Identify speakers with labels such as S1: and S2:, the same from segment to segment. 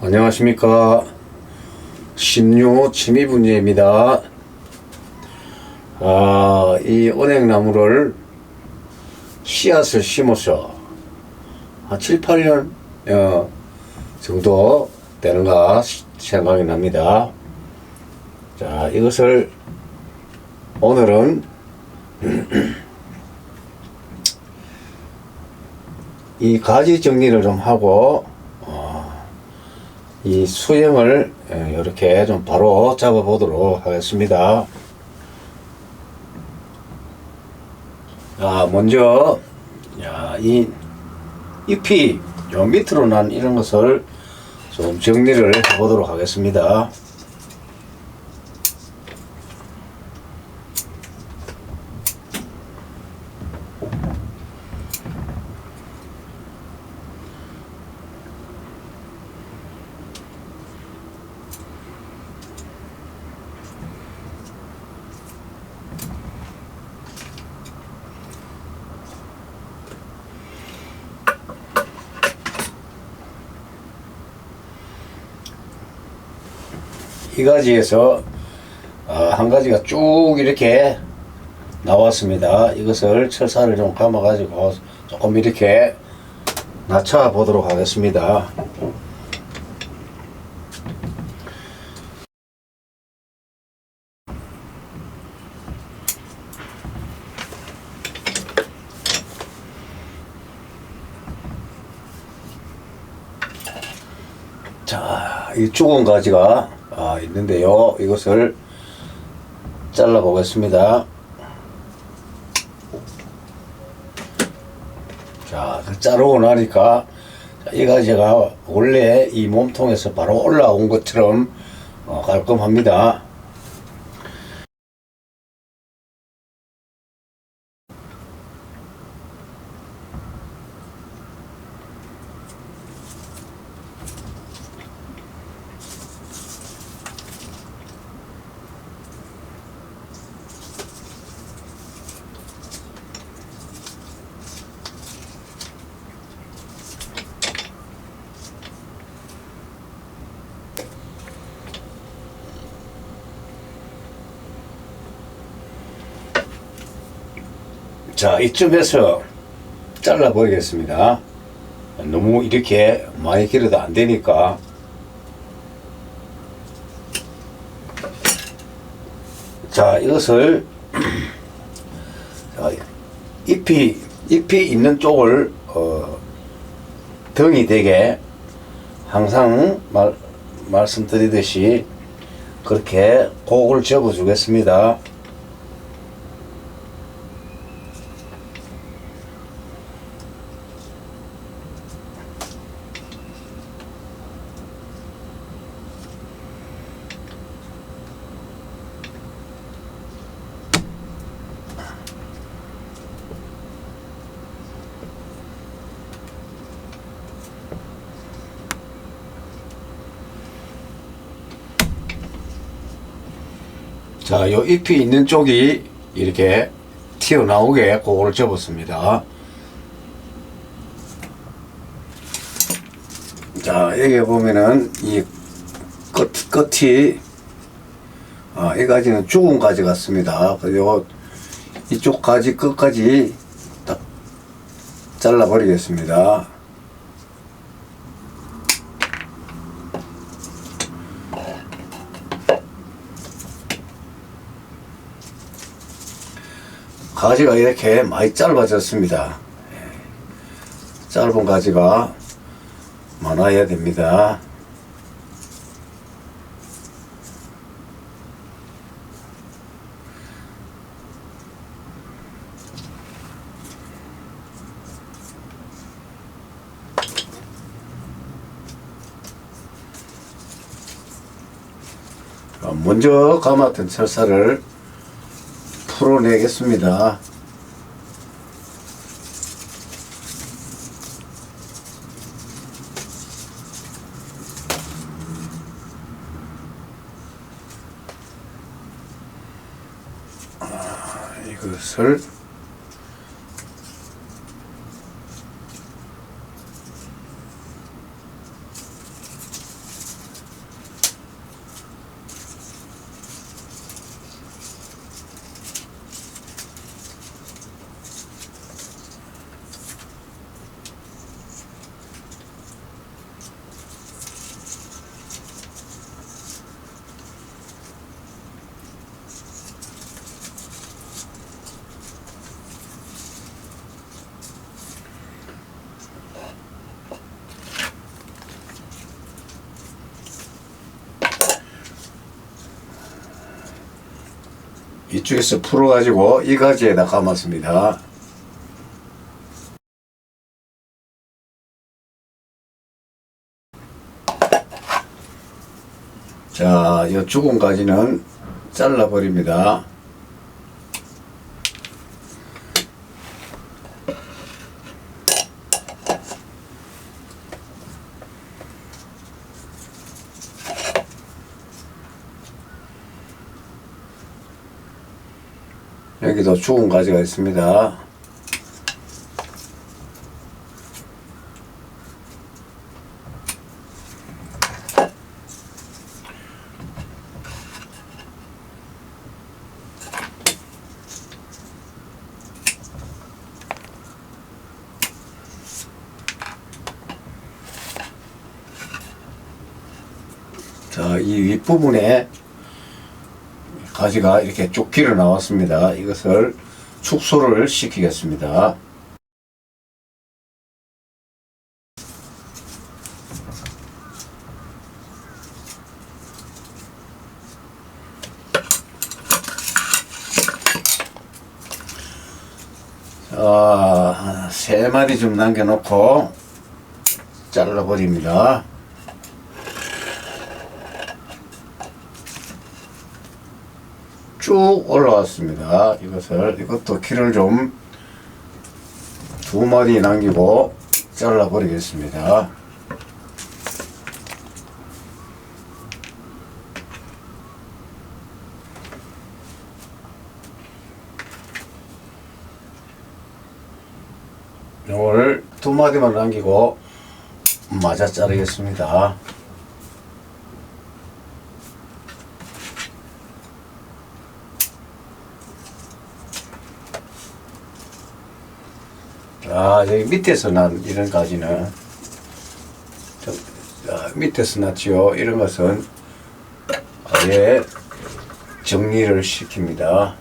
S1: 안녕하십니까. 신유 취미분야입니다. 아, 이 은행나무를 씨앗을 심어서 한 7, 8년 어, 정도 되는가 시- 생각이 납니다. 자, 이것을 오늘은 이 가지 정리를 좀 하고 이 수영을 이렇게 좀 바로 잡아 보도록 하겠습니다. 자, 먼저 야, 이 잎이 요 밑으로 난 이런 것을 좀 정리를 해 보도록 하겠습니다. 이 가지에서 아, 한 가지가 쭉 이렇게 나왔습니다. 이것을 철사를 좀 감아 가지고 조금 이렇게 낮춰 보도록 하겠습니다. 자, 이 죽은 가지가 아, 있는데요. 이것을 잘라 보겠습니다. 자, 그 자르고 나니까 자, 이 가지가 원래 이 몸통에서 바로 올라온 것처럼 어, 깔끔합니다. 자, 이쯤에서 잘라 버리겠습니다. 너무 이렇게 많이 길어도 안 되니까. 자, 이것을 자, 잎이 잎이 있는 쪽을 어, 등이 되게 항상 말, 말씀드리듯이 그렇게 곡을 접어 주겠습니다. 자, 요 잎이 있는 쪽이 이렇게 튀어나오게 그거를 접었습니다. 자, 여기 보면은 이 끝, 끝이, 아, 이 가지는 죽은 가지 같습니다. 그리고 이쪽 가지 끝까지 딱 잘라버리겠습니다. 가지가 이렇게 많이 짧아졌습니다. 예. 짧은 가지가 많아야 됩니다. 어, 먼저 감았던 철사를 풀어내겠습니다. 아, 이것을 이쪽에서 풀어가지고 이 가지에다 감았습니다. 자, 이 죽은 가지는 잘라버립니다. 여기도 죽은 가지가 있습니다. 자, 이 윗부분에 가지가 이렇게 쭉 길어 나왔습니다. 이것을 축소를 시키겠습니다. 자, 세 마리 좀 남겨놓고 잘라버립니다. 쭉 올라왔습니다. 이것을 이것도 키를 좀 두 마리 남기고 잘라 버리겠습니다. 이걸 두 마디만 남기고 맞아 자르겠습니다. 아, 여기 밑에서 난 이런 가지는 저, 아, 밑에서 났지요. 이런 것은 아예 정리를 시킵니다.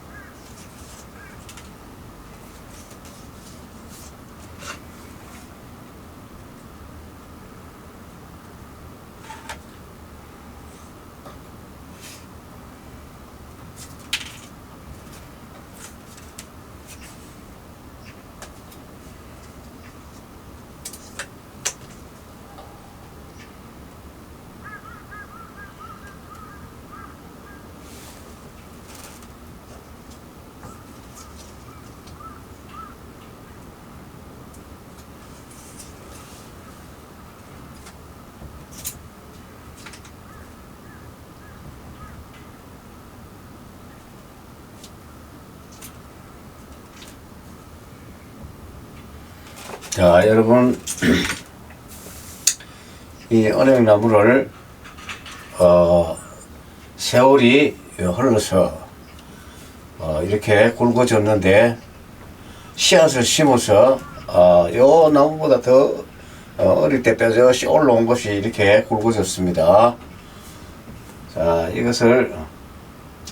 S1: 자, 여러분, 이 은행나무를, 어, 세월이 흘러서, 어, 이렇게 굵어졌는데, 씨앗을 심어서, 어, 요 나무보다 더, 어, 어릴 때 뼈저씨 올라온 것이 이렇게 굵어졌습니다. 자, 이것을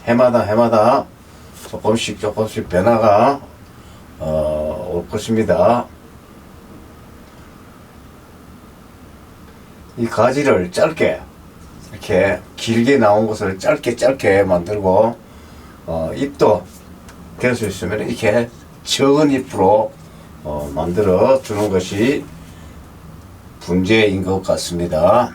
S1: 해마다 해마다 조금씩 조금씩 변화가, 어, 올 것입니다. 이 가지를 짧게 이렇게 길게 나온 것을 짧게 짧게 만들고 어, 잎도 될 수 있으면 이렇게 적은 잎으로 어, 만들어 주는 것이 분재인 것 같습니다.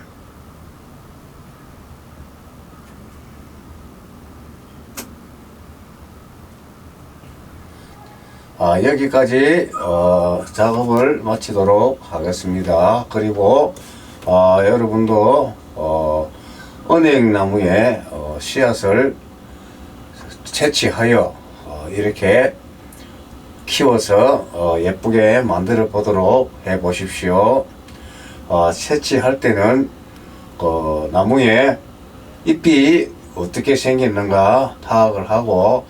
S1: 아, 여기까지 어, 작업을 마치도록 하겠습니다. 그리고 아, 여러분도 어, 은행나무에 어, 씨앗을 채취하여 어, 이렇게 키워서 어, 예쁘게 만들어 보도록 해 보십시오. 어, 채취할 때는 그 나무에 잎이 어떻게 생겼는가 파악을 하고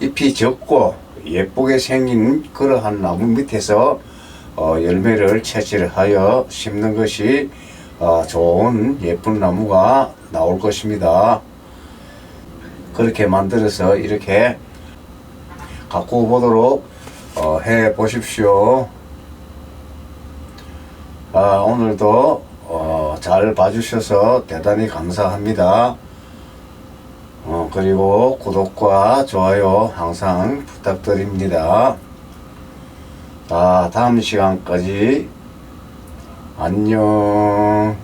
S1: 잎이 적고 예쁘게 생긴 그러한 나무 밑에서 어, 열매를 채취를 하여 심는 것이 어, 좋은 예쁜 나무가 나올 것입니다. 그렇게 만들어서 이렇게 갖고 보도록 어, 해 보십시오. 아, 오늘도 어, 잘 봐주셔서 대단히 감사합니다. 어, 그리고 구독과 좋아요 항상 부탁드립니다. 자, 다음 시간까지 안녕.